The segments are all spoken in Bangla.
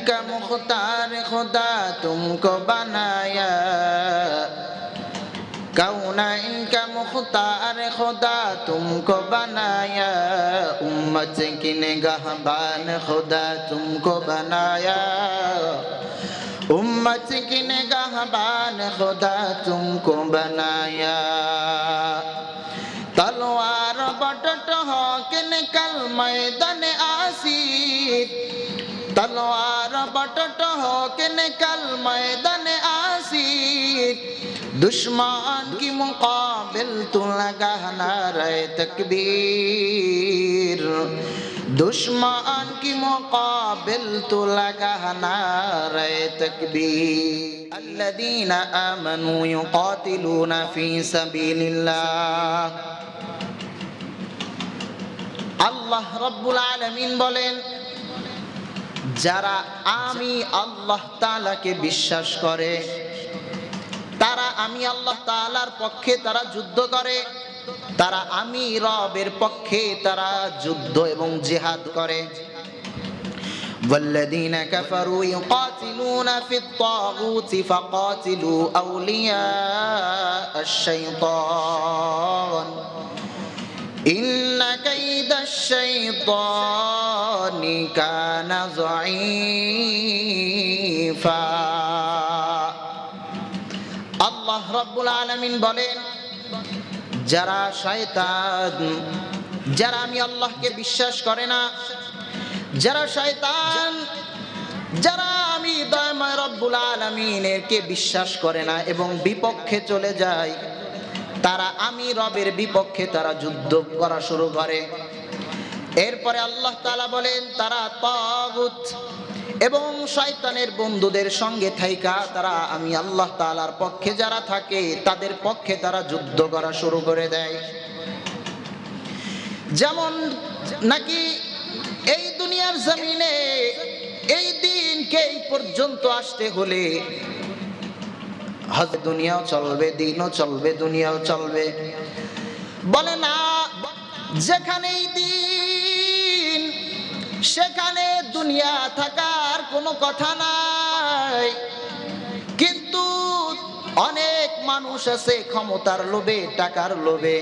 इनका मुख्तार खुदा तुमको बनाया। कौन इनका मुख्तार खुदा तुमको बनाया? उम्मत की निगहबान खुदा तुमको बनाया। उम्मत की निगहबान खुदा तुमको बनाया। तलवार बटट हो के निकल मैदान आसी तलवार হক নে কাল ময়দানে আসির। দুশ্মান কি মুকাবিল তু লাগা নারায় তকবীর। দুশ্মান কি মুকাবিল তু লাগা নারায় তকবীর। الذين آمنوا يقاتلون في سبيل الله আল্লাহ রব্বুল আলমিন বলেন যারা আমি আল্লাহ তাআলাকে বিশ্বাস করে তারা আমি আল্লাহ তাআলার পক্ষে তারা যুদ্ধ করে তারা আমি রবের পক্ষে তারা যুদ্ধ এবং জিহাদ করে والذين كفروا يقاتلون في الطاغوت فقاتلوا أولياء الشيطان إن كيد الشيطان كان ضعيفا আল্লাহ রব্বুল আলামিন বলেন যারা শয়তান যারা আমি আল্লাহকে বিশ্বাস করে না যারা শয়তান যারা আমি দয়াময় রব্বুল আলমিনেরকে বিশ্বাস করে না এবং বিপক্ষে চলে যায় তারা আমি রবের বিপক্ষে তারা যুদ্ধ করা শুরু করে। এরপরে আল্লাহ তালা বলেন, তারা তাগুত এবং শয়তানের বন্ধুদের সঙ্গে থাইকা, তারা আমি আল্লাহ তালার পক্ষে যারা থাকে, তাদের পক্ষে তারা যুদ্ধ করা শুরু করে দেয়। যেমন নাকি এই দুনিয়ার জমিনে এই দিনকে এই পর্যন্ত আসতে হলে হজ দুনিয়াও চলবে, দিনও চলবে, দুনিয়াও চলবে। বলে না, যেখানেই দিন, সেখানে দুনিয়া থাকার কোনো কথা নাই। কিন্তু অনেক মানুষ আছে ক্ষমতার লোভে, টাকার লোভে।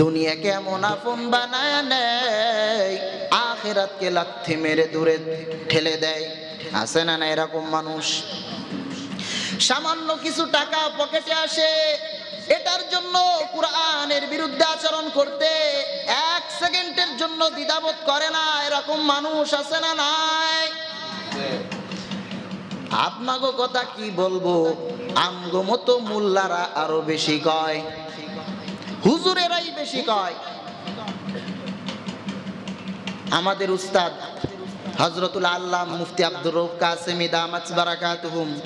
দুনিয়াকে এমন আপন বানায় নেয়, আখেরাতকে লাথি মেরে দূরে ঠেলে দেয়। আছে না না এরকম মানুষ? সামান্য কিছু টাকা পকেটে আসে। এটার জন্য কোরআনের বিরুদ্ধে আচরণ করতে এক সেকেন্ডের জন্য দ্বিধাবোধ করে না এরকম মানুষ আছে না নাই? আপনাগো কথা কি বলব? আমগো মতো মোল্লারা আরও বেশি কয়। হুজুরেরাই বেশি কয়। আমাদের উস্তাদ হজরতুল আল্লাহ মুফতি আব্দুর রৌফ কাসেমি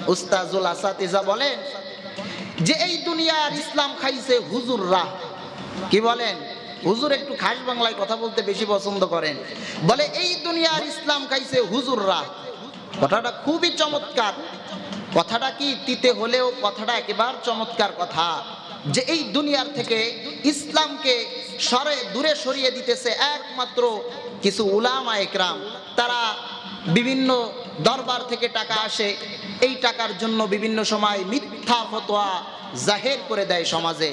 উস্তাজুল আসাতিজা বলেন যে এই দুনিয়ার ইসলাম খাইছে হুজুররা। কি বলেন? হুজুর একটু খাস বাংলায় কথা বলতে বেশি পছন্দ করেন। বলে এই দুনিয়ার ইসলাম খাইছে হুজুররা। কথাটা খুবই চমৎকার। কথাটা কি তিতে হলেও কথাটা একেবারে চমৎকার কথা। যে এই দুনিয়ার থেকে ইসলামকে সরে দূরে সরিয়ে দিতেছে একমাত্র কিছু উলামা একরাম, তারা বিভিন্ন দরবার থেকে টাকা আসে। এই টাকার জন্য বিভিন্ন সময় মিথ্যা ফতোয়া জাহের করে দেয় সমাজে।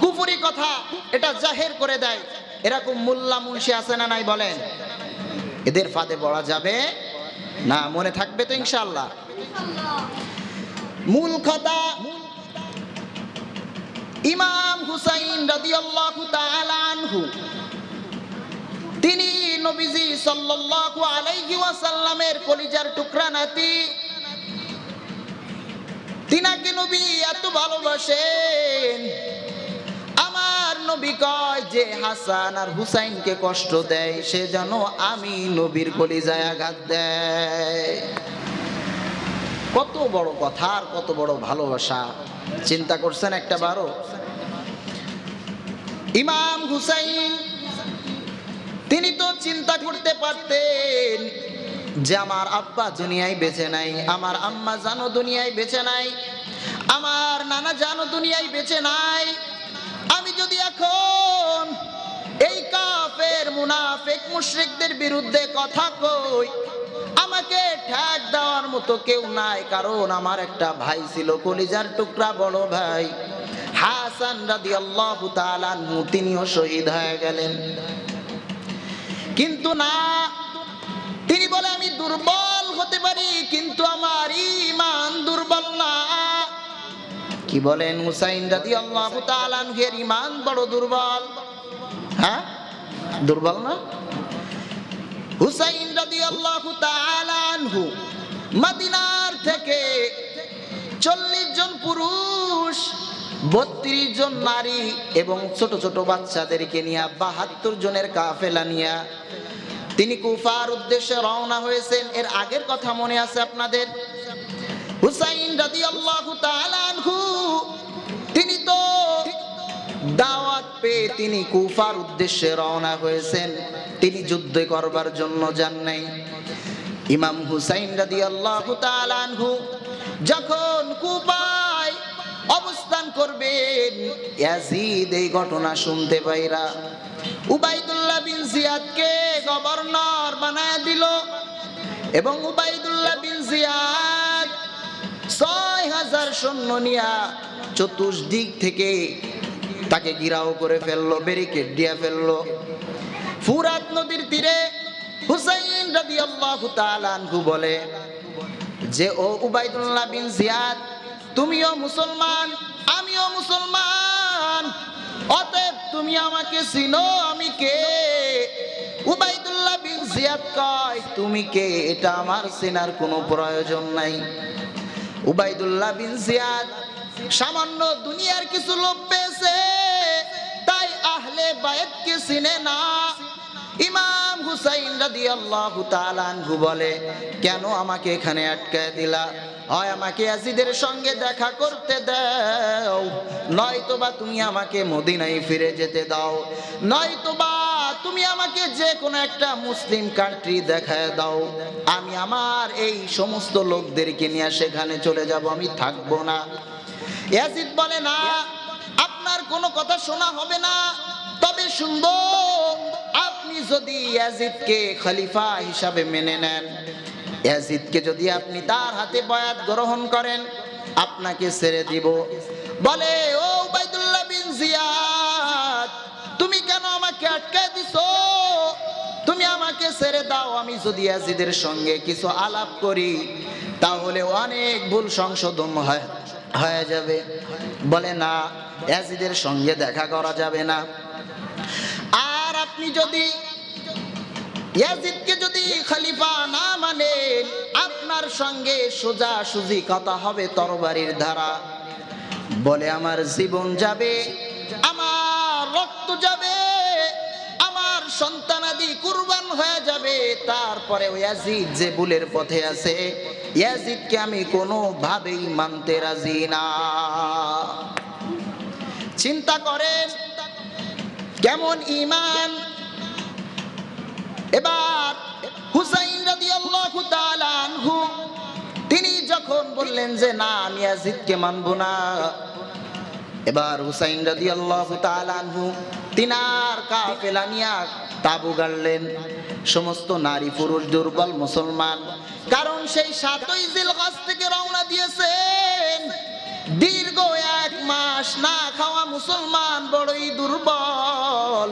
কুফুরি কথা এটা জাহের করে দেয়। এরকম মোল্লা মুন্সি আছে না নাই বলেন? এদের ফাঁদে পড়া যাবে? না, মনে থাকবে তো ইনশাল্লাহ মূল কথা, ইমাম হুসাইন রাদিয়াল্লাহু তাআলা আনহু তিনি নবীজি সাল্লাল্লাহু আলাইহি ওয়াসাল্লামের কলিজার টুকরা নাতি। তিনাকে নবী এত ভালোবাসেন। আমার নবী কয় যে, হাসান আর হুসাইনকে কষ্ট দেয়, সে যেন আমি নবীর কলিজায় আঘাত দেয়। কত বড় কথা আর কত বড় ভালোবাসা। চিন্তা করছেন একটা বারো ইমাম হুসাইন তিনি তো চিন্তা করতে পারতেন যে আমার আব্বা দুনিয়ায় বেঁচে নাই, আমার আম্মা জানো দুনিয়ায় বেঁচে নাই, আমার নানা জানো দুনিয়ায় বেঁচে নাই। আমি যদি এখন এই কাফের, মুনাফেক, মুশরিকদের বিরুদ্ধে কথা কই, আমাকে ঠ্যাক দেওয়ার মতো কেউ নাই, কারণ আমার একটা ভাই ছিল কলিজার টুকরা বড় ভাই, হাসান রাদি আল্লাহ তিনিও শহীদ হয়ে গেলেন। কিন্তু না। তিনি বলে, আমি দুর্বল হতে পারি, কিন্তু আমার ইমান দুর্বল না। কি বলেন হুসাইন রাদি আল্লাহ তালানহের ইমান বড় দুর্বল। হ্যাঁ? দুর্বল না? হুসাইন রাদি আল্লাহ তালানহু মদিনার থেকে চল্লিশ জন পুরুষ বত্রিশ জন নারী এবং ছোট ছোট বাচ্চাদেরকে নিয়ে বাহাত্তর জনের কাফেলা নিয়ে তিনি কুফার উদ্দেশ্যে রওনা হয়েছেন। এর আগের কথা মনে আছে আপনাদের? হুসাইন তাআলা আনহু, তিনি তো দাওয়াত পেয়ে তিনি কুফার উদ্দেশ্যে রওনা হয়েছেন। তিনি যুদ্ধ করবার জন্য যান নাই। ইমাম হুসাইন তাআলা আনহু যখন কুফায় অবস্থান করবেন। ইয়াজিদ এই ঘটনা শুনতে পাইরা উবাইদুল্লাহ বিন জিয়াদকে গভর্নর বানায় দিল এবং উবাইদুল্লাহ বিন জিয়াদ ছয় হাজার সৈন্য নিয়া চতুর্দিক থেকে তাকে গিরাও করে ফেলল ব্যারিকেড দিয়া ফেলল। ফুরাত নদীর তীরে হুসাইন রাদিয়াল্লাহু তাআলা আনহু বলে যে, ও উবাইদুল্লাহ বিন জিয়াদ, তুমিও মুসলমান মুসলমান। অতএব তুমি আমাকে চিনো, আমি কে? উবাইদুল্লাহ বিন জিয়াদ কয়, তুমি কে? এটা আমার চেনার কোনো প্রয়োজন নাই। উবাইদুল্লাহ বিন জিয়াদ সামান্য দুনিয়ার কিছু লোভ পেয়েছে, তাই আহলে বায়েতকে চিনে না। ইমাম হুসাইন রাদিয়াল্লাহু তাআলা বলে, কেন আমাকে এখানে আটকায় দিলা? হয় আমাকে ইয়াজিদের সঙ্গে দেখা করতে দাও। নয়তো বা তুমি আমাকে মদিনায় ফিরে যেতে দাও। নয়তো বা তুমি আমাকে যে কোনো একটা মুসলিম কান্ট্রি দেখায় দাও। আমি আমার এই সমস্ত লোকদেরকে নিয়ে সেখানে চলে যাব, আমি থাকব না। ইয়াজিদ বলে, না, আপনার কোনো কথা শোনা হবে না। তবে শুনব, আপনি যদি ইয়াজিদকে খলিফা হিসাবে মেনে নেন ইয়াজিদকে যদি আপনি তার হাতে বয়াত গ্রহণ করেন, আপনাকে ছেড়ে দিব। বলে, ও উবাইদুল্লাহ বিন জিয়াদ, তুমি কেন আমাকে আটকায় দিছো? তুমি আমাকে ছেড়ে দাও, আমি যদি ইয়াজিদের সঙ্গে কিছু আলাপ করি, তাহলে অনেক ভুল সংশোধন হয়, হয়ে যাবে। বলে, না ইয়াজিদের সঙ্গে দেখা করা যাবে না। আর আপনি যদি ইয়াজিদকে যদি খলিফা না মানেন আপনার সঙ্গে সোজা সুজি কথা হবে তরবারির ধারা। বলে, আমার জীবন যাবে, আমার রক্ত যাবে, আমার সন্তানাদি কুরবান হয়ে যাবে। তারপরে ইয়াজিদ যে বুলের পথে আছে, ইয়াজিদকে আমি কোনোভাবেই মানতে রাজি না। চিন্তা করেন, কেমন ইমান এবার হুসাইন রাদিয়াল্লাহু তাআলা আনহু, তিনি যখন বললেন যে, না, আমি ইয়াজিদকে মানব না। এবার হুসাইন রাদিয়াল্লাহু তাআলা আনহু তিনার কাফেলা নিয়া তাবু গাড়লেন। সমস্ত নারী, পুরুষ, দুর্বল, মুসলমান, কারণ সেই সাতই জিলহজ থেকে রওনা দিয়েছেন। দীর্ঘ এক মাস না খাওয়া মুসলমান, বড়ই দুর্বল।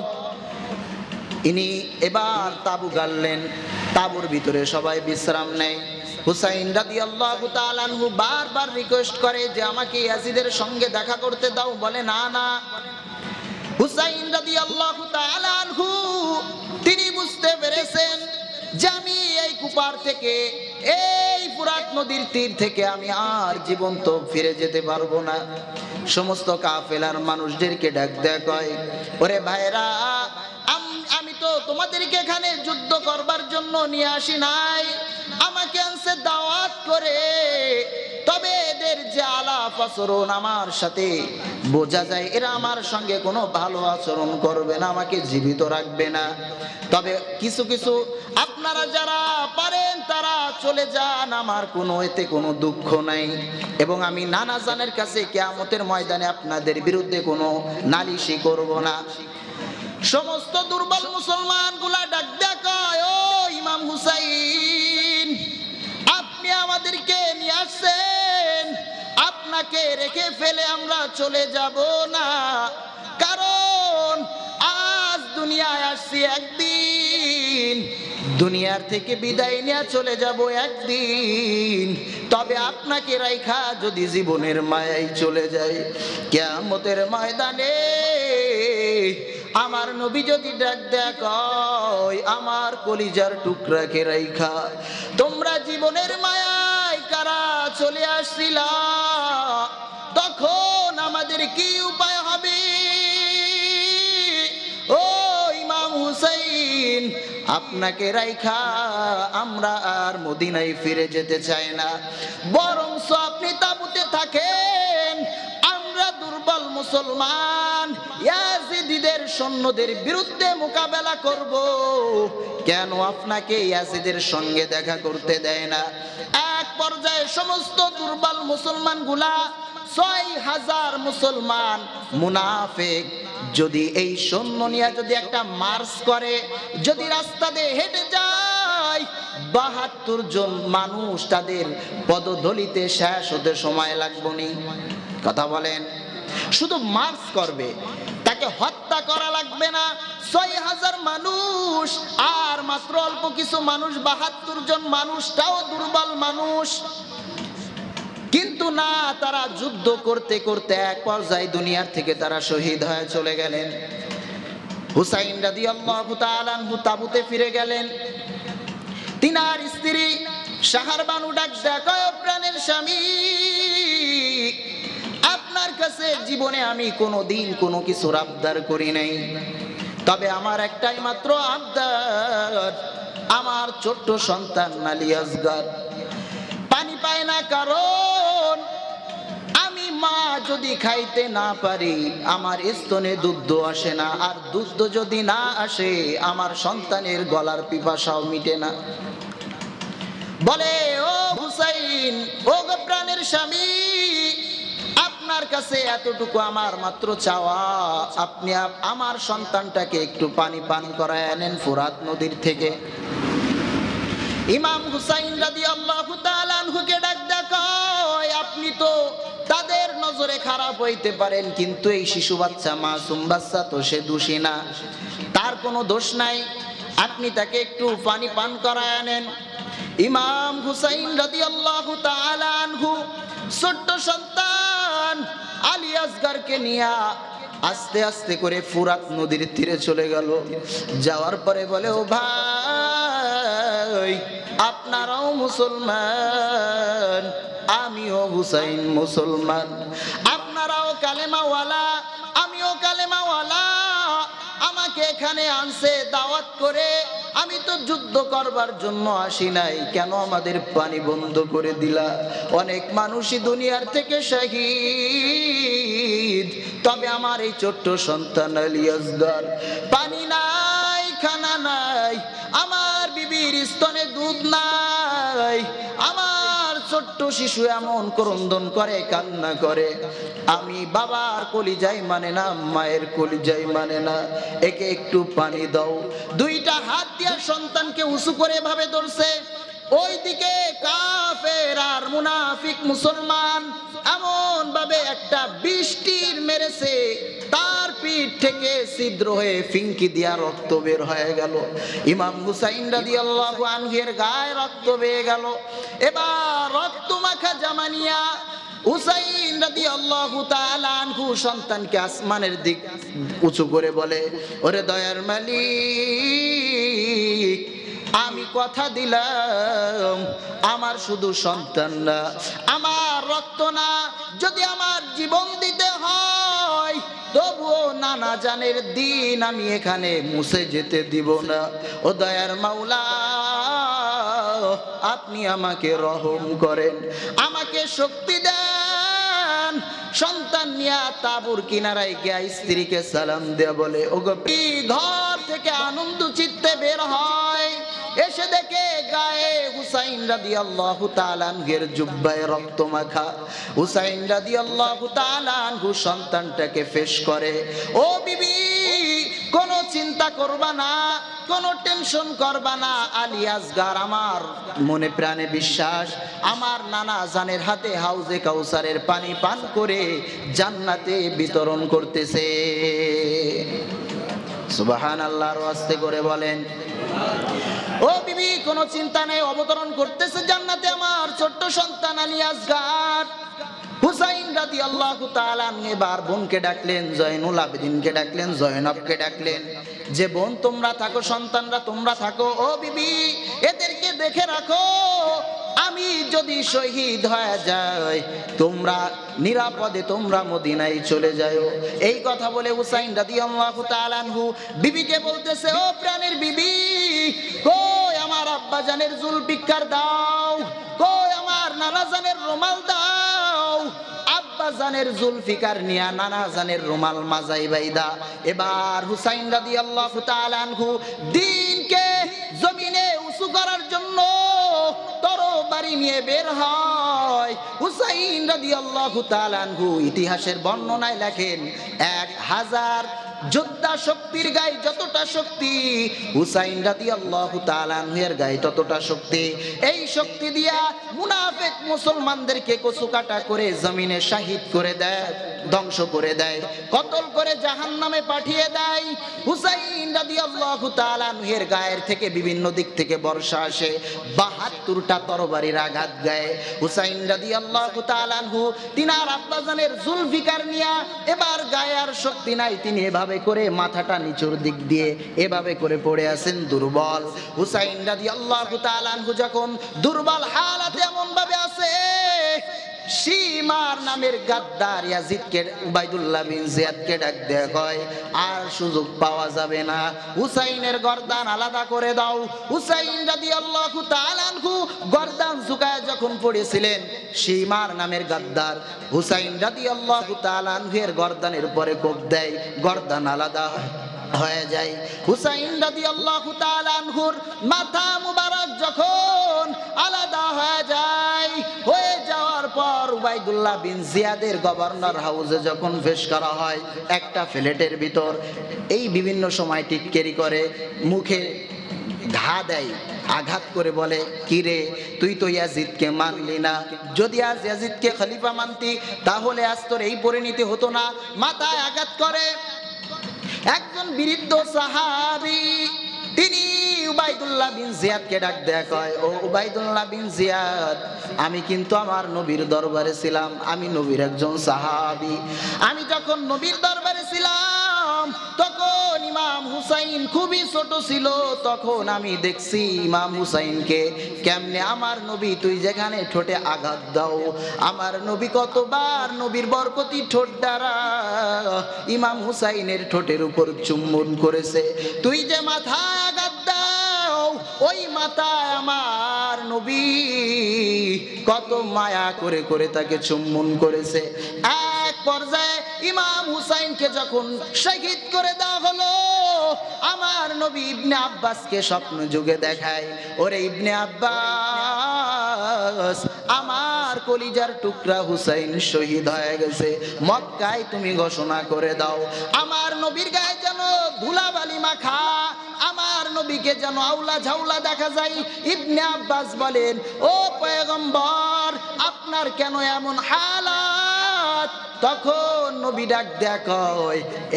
ইনি এবার তাবু গাড়লেন, তাবুর ভিতরে সবাই বিশ্রাম নেয়। হুসাইন রাদি আল্লাহ তালানহু বারবার রিকোয়েস্ট করে যে আমাকে ইয়াজিদের সঙ্গে দেখা করতে দাও, বলে না না। হুসাইন রাদি আল্লাহ তালানহু তিনি বুঝতে পেরেছেন যে আমি এই কুপার থেকে, এই ফুরাত নদীর তীর থেকে আমি আর জীবন্ত ফিরে যেতে পারব না। সমস্ত কাফেলার মানুষদেরকে ডাক দেয়া কয়, ওরে ভাইরা তোমাদেরকে এখানে যুদ্ধ করবার জন্য নিয়ে আসি নাই। আমাকে আনছে দাওয়াত করে। তবে এদের যে আলাপ আচরণ আমার সাথে, বোঝা যায় এরা আমার সঙ্গে কোনো ভালো আচরণ করবে না, আমাকে জীবিত রাখবে না। তবে কিছু কিছু আপনারা যারা পারেন, তারা চলে যান। আমার কোনো, এতে কোনো দুঃখ নাই। এবং আমি নানা জানের কাছে কেয়ামতের ময়দানে আপনাদের বিরুদ্ধে কোনো নালিশি করব না। সমস্ত দুর্বল মুসলমানগুলা ডাক দেখায় ও ইমাম হুসাইন, আপনি আমাদেরকে নিয়ে আসছেন। আপনাকে রেখে ফেলে আমরা চলে যাব না। কারণ আজ দুনিয়ায় আসছি একদিন। দুনিয়ার থেকে বিদায় নিয়ে চলে যাব একদিন। তবে আপনাকে রাইখা যদি জীবনের মায়াই চলে যায় কেমতের ময়দানে আমার নবী যদি ডাক দেখ আমার কলিজার টুকরাকে রাইখা। তোমরা জীবনের মায়ায় কারা চলে আসছিলা? তখন আমাদের কি উপায় হবে? ও ইমাম হুসাইন, আপনাকে রাইখা, আমরা আর মদিনায় ফিরে যেতে চাই না। বরং আপনি তাবুতে থাকেন, আমরা দুর্বল মুসলমান সৈন্যদের বিরুদ্ধে মোকাবেলা করব। কেন আপনাকে ইয়াসিদের সঙ্গে দেখা করতে দেয় না? এক পর্যায়ে সমস্ত দুর্বল মুসলমানগুলা ছয় হাজার মুসলমান মুনাফেক। যদি এই সৈন্য নিয়ে যদি একটা মার্চ করে, যদি রাস্তা দিয়ে হেঁটে যায়, বাহাত্তর জন মানুষ তাদের পদধলিতে শেষ হতে সময় লাগবনি কথা বলেন। শুধু মার্চ করবে। তাকে হত্যা করা লাগবে না। ছয় হাজার মানুষ, আর মাত্র অল্প কিছু মানুষ, বাহাত্তর জন মানুষটাও দুর্বল মানুষ। কিন্তু না, তারা যুদ্ধ করতে করতে এক পর্যায়ে দুনিয়ার থেকে তারা শহীদ হয়ে চলে গেলেন। হুসাইন রাদি আল্লাহ তাবুতে ফিরে গেলেন। তিনার স্ত্রী সাহার বানু ডাক প্রাণের স্বামী আপনার কাছে জীবনে আমি কোনো দিন কোনো কিছুর আবদার করি নাই। তবে আমার একটাই মাত্র আবদার, আমার ছোট্ট সন্তান নালিয়াসগার পানি পায় না কারণ আমি মা যদি খাইতে না পারি, আমার স্তনে দুধ আসে না, আর দুধ যদি না আসে, আমার সন্তানের গলার পিপাসাও মিটে না। বলে, ও হুসাইন, ও প্রাণের স্বামী আপনার কাছে এতটুকু আমার মাত্র চাওয়া, আপনি আমার সন্তানটাকে একটু পানি পান করায় আনেন ফুরাত নদীর থেকে। ইমাম হুসাইন রাদি আল্লাহ তাআলাকে ডাক দেখায় আপনি তো তাদের নজরে খারাপ হইতে পারেন, কিন্তু এই শিশু বাচ্চা মাসুম বাচ্চা তো সে দোষী না। তার কোনো দোষ নাই। আপনি তাকে একটু পানি পান করায় আনেন ইমাম হুসাইন রাদি আল্লাহ আনহু ছোট্ট সন্তান আলী আসগারকে নিয়া আস্তে আস্তে করে ফুরাত নদীর তীরে চলে গেল। যাওয়ার পরে বলে, ও ভাই, আপনারাও মুসলমান, আমিও হুসাইন মুসলমান। আপনারাও কালেমাওয়ালা আমাকে এখানে আনছে, দাওয়াত করে। আমি তো যুদ্ধ করবার জন্য আসি নাই। কেন আমাদের পানি বন্ধ করে দিলা? অনেক মানুষই দুনিয়ার থেকে শহীদ। তবে আমার এই ছোট্ট সন্তান আলিয়াসগার পানি নাই, খানা নাই। আমার বিবির স্তনে দুধ নাই। ছোট্ট শিশু এমন ক্রন্দন করে, কান্না করে। আমি বাবার কলিজাই মানে না, মায়ের কলিজাই মানে না। একে একটু পানি দাও। দুইটা হাত দিয়া সন্তানকে উঁচু করে ভাবে ধরছে। ওইদিকে কাফের আর মুনাফিক মুসলমান এমন ভাবে একটা বৃষ্টির মেরেছে। পিঠ থেকে ছিদ্র হয়ে ফিঙ্কি দিয়া রক্ত বের হয়ে গেল। ইমাম হুসাইন রাদিয়াল্লাহু আনহুর গায়ে রক্ত বেয়ে গেল। এবার রক্ত মাখা জামানিয়া হুসাইন রাদিয়াল্লাহু তাআলা আনহু সন্তানকে আসমানের দিক উঁচু করে বলে, ওরে দয়ার মালিক, আমি কথা দিলাম, আমার শুধু সন্তান না, আমার রক্ত না, যদি আমার জীবন দিতে হয় তবুও নানা জানের দিন আমি এখানে মুছে যেতে দিব না। ও দয়ার মাওলা, আপনি আমাকে রহম করেন, আমাকে শক্তি দেন। সন্তান নিয়া তাবুর কিনারায় গিয়া স্ত্রীকে সালাম দেয়া বলে ও গো পি ঘর থেকে আনন্দ চিত্তে বের হয় এসে দেখে গায়ে হুসাইন রাদি আল্লাহ তালানহের জুব্বায় রক্ত মাখা। হুসাইন রাদি আল্লাহ তালানহু সন্তানটাকে ফেস করে, ও বিবি, কোনো চিন্তা করবা না, কোনো টেনশন করবা না, আলী আসগার আমার মনে প্রাণে বিশ্বাস, আমার নানা জানের হাতে হাউজে কাউসারের পানি পান করে জান্নাতে বিতরণ করতেছে। সুবাহান আল্লাহর আস্তে করে বলেন, ও বিবি, কোনো চিন্তা নেই, অবতরণ করতেছে জান্নাতে আমার ছোট্ট সন্তান আলী আসগার হুসাইন রাদি আল্লাহ এবার বোনকে ডাকলেন, জয়নুল আবেদিনকে ডাকলেন, জয়নবকে ডাকলেন, যে বোন, তোমরা থাকো, সন্তানরা তোমরা থাকো। ও বিবি, এদেরকে দেখে রাখো আমি যদি শহীদ হয়ে যাই, তোমরা নিরাপদে, তোমরা মদিনায় চলে যাও এই কথা বলে হুসাইন রাদি আল্লাহ তালানহু বিবিকে বলতেছে, ও প্রাণের বিবি, কই আমার আব্বা জানের জুলপিকার দাও, কই আমার নানা জানের রুমাল দাও, আব্বা জানের জুলফিকার নিয়া নানা জানের রুমাল মাজাই বাইদা। এবার হুসাইন রাদি আল্লাহ তালানহু দিনকে তরবারি নিয়ে বের হয়। হুসাইন রাদি আল্লাহ তালানহু ইতিহাসের বর্ণনায় লেখেন, এক হাজার যোদ্ধা শক্তির গায়ে যতটা শক্তি, হুসাইন রাদি আল্লাহ তালানহের গায়ে ততটা শক্তি। এই শক্তি দিয়া মুনাফেক মুসলমানদেরকে কচুকাটা করে জমিনে শাহিদ করে দেয়। ধ্বংস করে দেয়, কতল করে জাহান নামে পাঠিয়ে দেয়। হুসাইন রাদি আল্লাহ তালানহের গায়ের থেকে বিভিন্ন দিক থেকে বর্ষা আসে, বাহাত্তরটা তরবারির আঘাত গায়ে। হুসাইন রাদি আল্লাহ তালানহু তিনার আব্বাজানের জুলফিকার নিয়া এবার গায়ে আর শক্তি নাই, তিনি এভাবে করে মাথাটা নিচুর দিক দিয়ে এভাবে করে পড়ে আছেন দুর্বল। হুসাইন রাদি আল্লাহ তালানহু যখন দুর্বল হালাতে এমন ভাবে আছে সীমার নামের গাদ্দার ইয়াজিদকে, উবাইদুল্লাহ বিন জিয়াদকে ডাক আর সুযোগ পাওয়া যাবে না। হুসাইনের গর্দান আলাদা করে দাও। হুসাইন রাদিয়াল্লাহু গর্দান ঝুকায় যখন পড়েছিলেন, সীমার নামের গাদ্দার হুসাইন রাদিয়াল্লাহু তাআলা আনহুর গর্দানের পরে কোপ দেয়। গর্দান আলাদা হয় যায়। হুসাইন রাদিয়াল্লাহু তাআলা আনহুর মাথা মুবারক যখন আলাদা হয়ে যায় পর উবাইদুল্লাহ বিন জিয়াদের গভর্নর হাউসে যখন পেশ করা হয়, একটা ফ্ল্যাটের ভিতর, এই বিভিন্ন সময় টিটকেরি করে, মুখে ঘা দেয়, আঘাত করে বলে, কিরে, তুই তো ইয়াজিদকে মানলি না। যদি আজ ইয়াজিদকে খলিফা মানতি, তাহলে আজ তোর এই পরিণতি হতো না। মাথায় আঘাত করে। একজন বৃদ্ধ সাহাবি, তিনি উবাইদুল্লাহ বিন জিয়াদকে ডাক দেয়া কয়, ও উবাইদুল্লাহ বিন জিয়াদ, আমি কিন্তু আমার নবীর দরবারে ছিলাম, আমি নবীর একজন সাহাবি। আমি যখন নবীর দরবারে ছিলাম, তখন ইমাম হুসাইন খুবই ছোট ছিল, তখন আমি দেখছি ইমাম হুসাইনকে, কেমনে আমার নবী তুই যেখানে ঠোঁটে আঘাত দাও? আমার নবী কতবার নবীর বরকতি ঠোঁট দ্বারা ইমাম হুসাইনের ঠোঁটের উপর চুম্বন করেছে। তুই যে মাথায় আঘাত ওই মাথায় আমার নবী কত মায়া করে করে তাকে চুম্বন করেছে। এক পর্যায়ে ইমাম হুসাইনকে যখন শহীদ করে দেওয়া হলো, আমার নবী ইবনে আব্বাসকে স্বপ্ন যুগে দেখায়, ওরে ইবনে আব্বাস, আমার কলিজার টুকরা হুসাইন শহীদ হয়ে গেছে। মক্কায় তুমি ঘোষণা করে দাও, আমার নবীর গায়ে যেন ধুলাবালি মাখা নবীকে যেন আউলা ঝাউলা দেখা যায়। ইবনে আব্বাস বলেন, ও পয়গম্বর, আপনার কেন এমন হালাত? তখন নবী ডাক দেয়া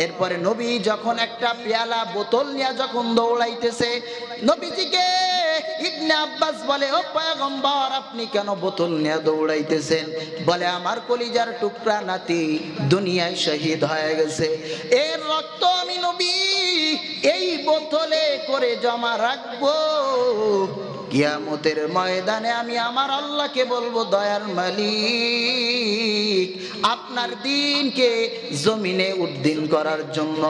এরপরে নবী যখন একটা পেয়ালা বোতল নিয়ে যখন দৌড়াইতেছে, নবীজিকে ইবনে আব্বাস বলে, ও পয়গম্বর, আপনি কেন বোতল নিয়ে দৌড়াইতেছেন? বলে, আমার কলিজার টুকরা নাতি দুনিয়ায় শহীদ হয়ে গেছে। এর রক্ত আমি নবী, এই বোতলে করে জমা রাখব। কিয়ামতের ময়দানে আমি আমার আল্লাহকে বলব দয়ার মালিক, আপনার দিনকে জমিনে উদ্দিন করার জন্য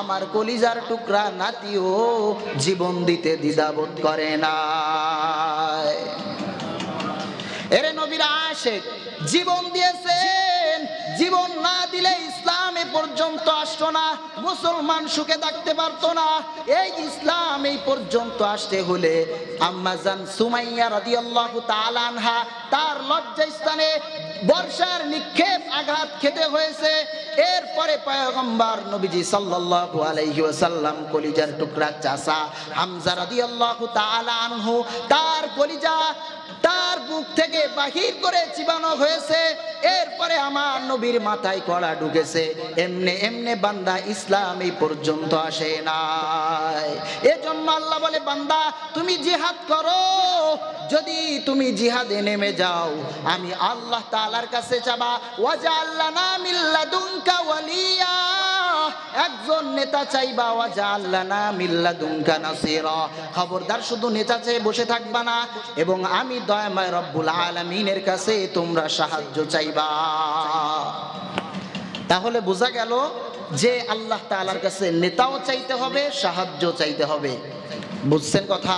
আমার কলিজার টুকরা নাতিও জীবন দিতে দ্বিধাবোধ করে না। এরে নবীর আশেক, জীবন দিয়েছেন জীবন না দিলে ইসলামে পর্যন্ত আসতো না, মুসলমান সুখে থাকতে পারতো না। এই ইসলাম এই পর্যন্ত আসতে হলে আম্মাজান সুমাইয়া রাদিয়াল্লাহু তাআলা আনহা তার লজ্জা স্থানে বর্ষার নিক্ষেপ আঘাত খেতে হয়েছে। এরপরে পয়গম্বর নবীজি সাল্লাল্লাহু আলাইহি ওয়াসাল্লাম কলিজার টুকরা চাচা হামজা রাদিয়াল্লাহু তাআলা আনহু তার কলিজা তার বুক থেকে বাহির করে চিবানো হয়েছে। এরপরে আমার নবীর মাথায় কড়া ঢুকেছে। এমনে এমনে বান্দা ইসলাম এই পর্যন্ত আসে নাই। এজন্য আল্লাহ বলে, বান্দা, তুমি জিহাদ করো। যদি তুমি জিহাদে নেমে যাও, আমি আল্লাহ তালার কাছে চাবা। ওয়াজা আল্লাহ না মিল্লাদুনকা ওয়ালিয়া। একজন নেতা চাইবা, ওয়াজা আল্লাহ না মিল্লাদুনকা নাসিরা। খবরদার শুধু নেতা চেয়ে বসে থাকবা না, এবং আমি দয়াময় রব্বুল আলামিনের কাছে তোমরা সাহায্য চাইবা। তাহলে বোঝা গেল যে আল্লাহ তাআলার কাছে নেতাও চাইতে হবে, সাহায্য চাইতে হবে। বুঝছেন কথা?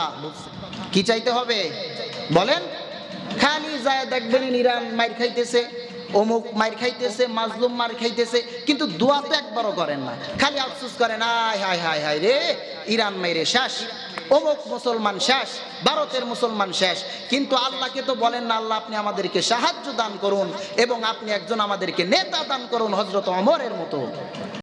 কি চাইতে হবে? বলেন? খালি যায় দেখবেন ইরান মাইর খাইতেছে। অমুক মার খাইতেছে, মাজলুম মার খাইতেছে, কিন্তু দোয়া তো একবারও করেন না। খালি আফসুস করেন, আয় হায় হায় হায় রে, ইরান মাইরে শ্বাস অমুক মুসলমান শেষ, ভারতের মুসলমান শেষ, কিন্তু আল্লাহকে তো বলেন না, আল্লাহ আপনি আমাদেরকে সাহায্য দান করুন এবং আপনি একজন আমাদেরকে নেতা দান করুন হজরত অমরের মতো।